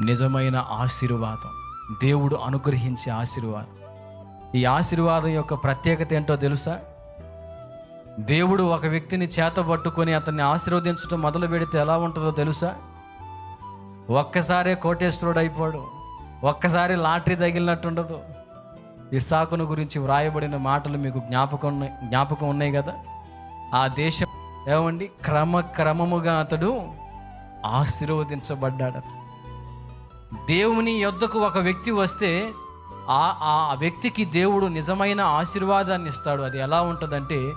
నిజమైన ఆశీర్వాదం. దేవుడు అనుగ్రహించే ఆశీర్వాదం. ఈ ఆశీర్వాదం యొక్క ప్రత్యేకత ఏంటో తెలుసా? దేవుడు ఒక వ్యక్తిని చేతబట్టుకొని అతన్ని ఆశీర్వదించడం మొదలు పెడితే ఎలా ఉంటుందో తెలుసా? ఒక్కసారే కోటేశ్వరుడు అయిపోడు. ఒక్కసారి లాటరీ తగిలినట్టుండదు. ఇసాకును గురించి వ్రాయబడిన మాటలు మీకు జ్ఞాపకం ఉన్నాయి జ్ఞాపకం ఉన్నాయి కదా? ఆ దేశం ఏమండి? క్రమక్రమముగా అతడు ఆశీర్వదించబడ్డాడట. దేవుని యొద్దకు ఒక వ్యక్తి వస్తే ఆ ఆ వ్యక్తికి దేవుడు నిజమైన ఆశీర్వాదాన్ని ఇస్తాడు. అది ఎలా ఉంటుందంటే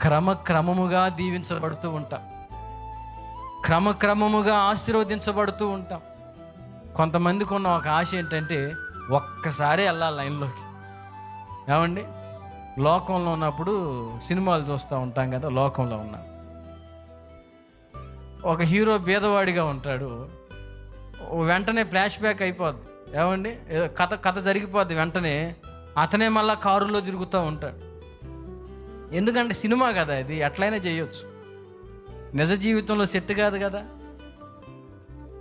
క్రమక్రమముగా దీవించబడుతూ ఉంటాం. క్రమక్రమముగా ఆశీర్వదించబడుతూ ఉంటాం. కొంతమందికి ఉన్న ఒక ఆశ ఏంటంటే ఒక్కసారి వెళ్ళాలి లైన్లోకి. ఏమండి? లోకంలో ఉన్నప్పుడు సినిమాలు చూస్తూ ఉంటాం కదా లోకంలో ఉన్నాం. ఒక హీరో బీదవాడిగా ఉంటాడు. వెంటనే ఫ్లాష్ బ్యాక్ అయిపోద్ది. ఏమండి? ఏదో కథ కథ జరిగిపోద్ది వెంటనే. అతనే మళ్ళీ కారులో తిరుగుతూ ఉంటాడు. ఎందుకంటే సినిమా కదా ఇది ఎట్లయినా చేయొచ్చు. నిజ జీవితంలో సెట్ కాదు కదా.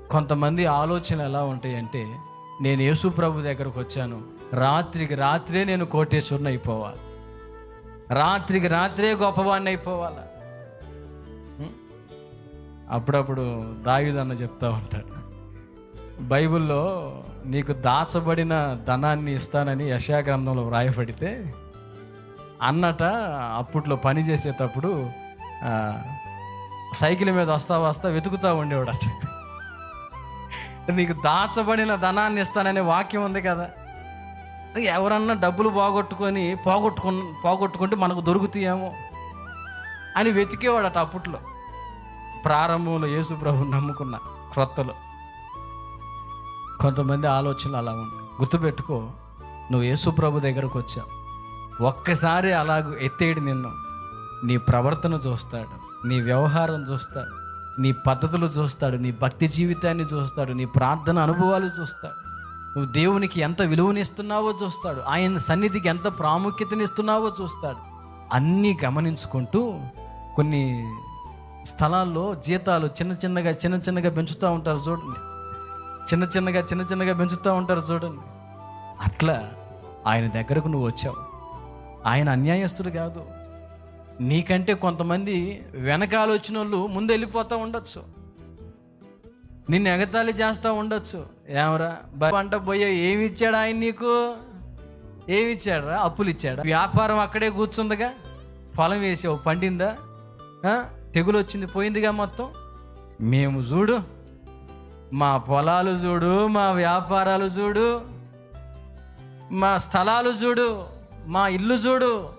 కొంతమంది ఆలోచనలు ఎలా ఉంటాయంటే నేను యేసు ప్రభు దగ్గరకు వచ్చాను. రాత్రికి రాత్రే నేను కోటేశ్వరుని అయిపోవాలి. రాత్రికి రాత్రే గొప్పవాడిని అయిపోవాలా. అప్పుడప్పుడు దాయుదన్న చెప్తూ ఉంటాడు. బైబిల్లో నీకు దాచబడిన ధనాన్ని ఇస్తానని యశాగ్రంథంలో వ్రాయబడితే అన్నట అప్పట్లో పని చేసేటప్పుడు సైకిల్ మీద వస్తా వస్తా వెతుకుతూ ఉండేవాడట. నీకు దాచబడిన ధనాన్ని ఇస్తాననే వాక్యం ఉంది కదా. ఎవరన్నా డబ్బులు పోగొట్టుకొని పోగొట్టుకు పోగొట్టుకుంటే మనకు దొరుకుతాయేమో అని వెతికేవాడట అప్పట్లో. ప్రారంభంలో యేసుప్రభు నమ్ముకున్న క్రొత్తలో. కొంతమంది ఆలోచనలు అలా ఉంటాయి. గుర్తుపెట్టుకో నువ్వు యేసు ప్రభు దగ్గరకు వచ్చావు. ఒక్కసారి అలాగ ఎత్తేడు నిన్ను. నీ ప్రవర్తన చూస్తాడు నీ వ్యవహారం చూస్తాడు నీ పద్ధతులు చూస్తాడు నీ భక్తి జీవితాన్ని చూస్తాడు నీ ప్రార్థన అనుభవాలు చూస్తాడు. నువ్వు దేవునికి ఎంత విలువనిస్తున్నావో చూస్తాడు ఆయన సన్నిధికి ఎంత ప్రాముఖ్యతనిస్తున్నావో చూస్తాడు. అన్నీ గమనించుకుంటూ కొన్ని స్థలాల్లో జీతాలు చిన్న చిన్నగా చిన్న చిన్నగా పెంచుతూ ఉంటారు చూడండి. చిన్న చిన్నగా చిన్న చిన్నగా పెంచుతూ ఉంటారు చూడండి. అట్లా ఆయన దగ్గరకు నువ్వు వచ్చావు. ఆయన అన్యాయస్తుడు కాదు. నీకంటే కొంతమంది వెనకాల వచ్చిన వాళ్ళు ముందు వెళ్ళిపోతూ ఉండొచ్చు. నిన్ను ఎగతాళి చేస్తూ ఉండొచ్చు. ఏమరా? పంట పోయే ఏమి ఇచ్చాడు ఆయన నీకు? ఏమి ఇచ్చాడరా? అప్పులు ఇచ్చాడు? వ్యాపారం అక్కడే కూర్చుందిగా? పొలం వేసావు పండిందా? తెగులు వచ్చింది పోయిందిగా మొత్తం? మేము చూడు. మా పొలాలు చూడు మా వ్యాపారాలు చూడు మా స్థలాలు చూడు మా ఇల్లు చూడు.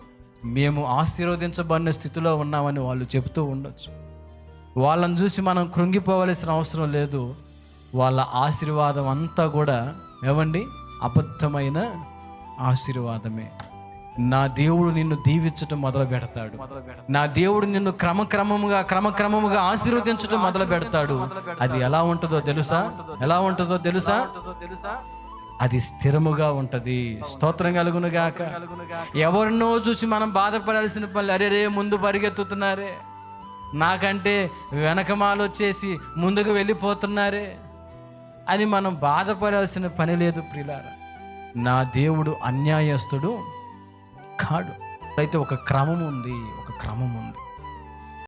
మేము ఆశీర్వదించబడిన స్థితిలో ఉన్నామని వాళ్ళు చెబుతూ ఉండొచ్చు. వాళ్ళని చూసి మనం కృంగిపోవలసిన అవసరం లేదు. వాళ్ళ ఆశీర్వాదం అంతా కూడా ఏమండి? అబద్ధమైన ఆశీర్వాదమే. నా దేవుడు నిన్ను దీవించటం మొదలు పెడతాడు. నా దేవుడు నిన్ను క్రమక్రమముగా క్రమక్రమముగా ఆశీర్వదించటం మొదలు పెడతాడు. అది ఎలా ఉంటుందో తెలుసా? ఎలా ఉంటుందో తెలుసా? అది స్థిరముగా ఉంటది. స్తోత్రం కలుగును గాక. ఎవరినో చూసి మనం బాధపడాల్సిన పనులు అరే రే ముందు పరిగెత్తుతున్నారే. నాకంటే వెనక మాలొచ్చేసి ముందుకు వెళ్ళిపోతున్నారే. అని మనం బాధపడాల్సిన పని లేదు ప్రిలారా. నా దేవుడు అన్యాయస్తుడు. కాడు. అయితే ఒక క్రమం ఉంది ఒక క్రమం ఉంది.